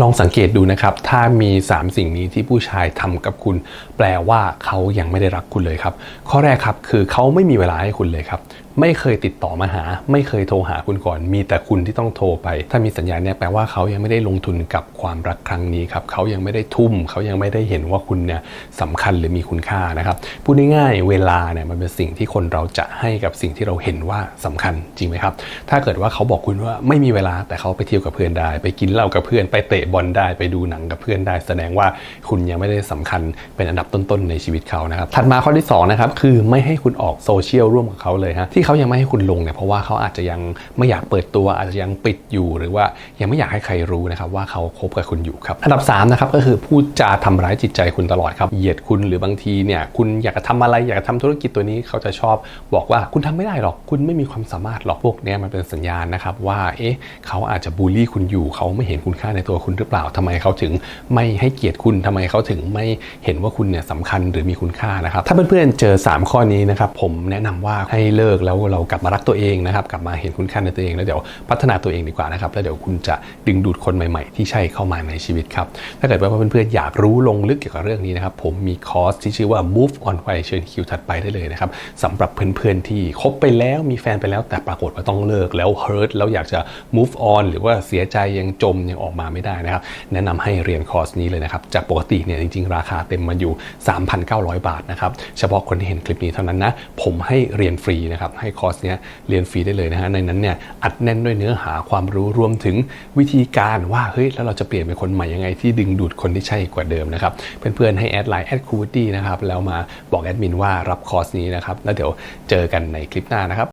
ลองสังเกตดูนะครับ ถ้ามี 3 สิ่งนี้ที่ผู้ชายทำกับคุณ แปลว่าเขายังไม่ได้รักคุณเลยครับ ข้อแรกครับคือเขาไม่มีเวลาให้คุณเลยครับไม่เคยติดต่อมาหา ไม่เคยโทรหาคุณก่อน มีแต่คุณที่ต้องโทรไป ถ้ามีสัญญาณเนี่ยแปลว่าเขายังไม่ได้ลงทุนกับความรักครั้งนี้ครับเขายังไม่ได้ทุ่ม เขายังไม่ได้เห็นว่าคุณเนี่ยสำคัญหรือมีคุณค่านะครับพูดง่ายๆเวลาเนี่ยมันเป็นสิ่งที่คนเราจะให้กับสิ่งที่เราเห็นว่าสำคัญจริงไหมครับถ้าเกิดว่าเขาบอกคุณว่าไม่มีเวลาแต่เขาไปเที่ยวกับเพื่อนได้ ไปกินเหล้ากับเพื่อนไปเตะบอลได้ไปดูหนังกับเพื่อนได้ แสดงว่าคุณยังไม่ได้สำคัญเป็นอันดับต้นๆในชีวิตเขานะครับถัดมาข้อที่สองนะครับคือไม่ให้คุณออกโซเชียลร่วมกับเขาเลยฮะที่เขายังไม่ให้คุณลงเนี่ยเพราะว่าเขาอาจจะยังไม่อยากเปิดตัวอาจจะยังปิดอยู่ หรือว่ายังไม่อยากให้ใครรู้นะครับว่าเขาคบกับคุณอยู่ครับอันดับ3นะครับก็คือพูดจาทำร้ายจิตใจคุณตลอดครับเหยียดคุณหรือบางทีเนี่ยคุณอยากจะทำอะไรอยากจะทำธุรกิจตัวนี้เขาจะชอบบอกว่าคุณทำไม่ได้หรอก คุณไม่มีความสามารถหรอกพวกนี้มันเป็นสัญญาณนะครับว่าเอ๊ะเขาอาจจะบูลลี่คุณอยู่ เขาไม่เห็นคุณค่าในตัวคุณหรือเปล่าทำไมเขาถึงไม่ให้เกียรติคุณทำไมเขาถึงไม่เห็นว่าคุณเนี่ยสำคัญหรือมีคุณค่านะครับถ้าเพื่อนๆเจอ 3 ข้อนี้นะครับผมแนะนำว่าให้เลิกแล้วแล้วเรากลับมารักตัวเองนะครับ กลับมาเห็นคุณค่าในตัวเองแล้วเดี๋ยวพัฒนาตัวเองดีกว่านะครับ แล้วเดี๋ยวคุณจะดึงดูดคนใหม่ๆ ที่ใช่เข้ามาในชีวิตครับ ถ้าเกิดว่าเพื่อนๆ อยากรู้ลงลึกเกี่ยวกับเรื่องนี้นะครับ ผมมีคอร์สที่ชื่อว่า move on ไปเชิญคิวถัดไปได้เลยนะครับสำหรับเพื่อนๆ ที่คบไปแล้วมีแฟนไปแล้วแต่ปรากฏว่าต้องเลิกแล้ว hurt แล้วอยากจะ move on หรือว่าเสียใจยังจมยังออกมาไม่ได้นะครับ แนะนำให้เรียนคอร์สนี้เลยนะครับ จากปกติเนี่ยจริงๆ ราคาเต็มมันอยู่ 3,900 บาทนะครับ เฉพาะคนที่เห็นคลิปนี้เท่านั้นนะ ผมให้เรียนฟรีนะครับให้คอร์สเนี้ยเรียนฟรีได้เลยนะฮะในนั้นเนี่ยอัดแน่นด้วยเนื้อหาความรู้รวมถึงวิธีการว่าเฮ้ยแล้วเราจะเปลี่ยนเป็นคนใหม่ยังไงที่ดึงดูดคนที่ใช่กว่าเดิมนะครับเพื่อนๆให้แอดไลน์แอดคูตี้นะครับแล้วมาบอกแอดมินว่ารับคอร์สนี้นะครับแล้วเดี๋ยวเจอกันในคลิปหน้านะครับ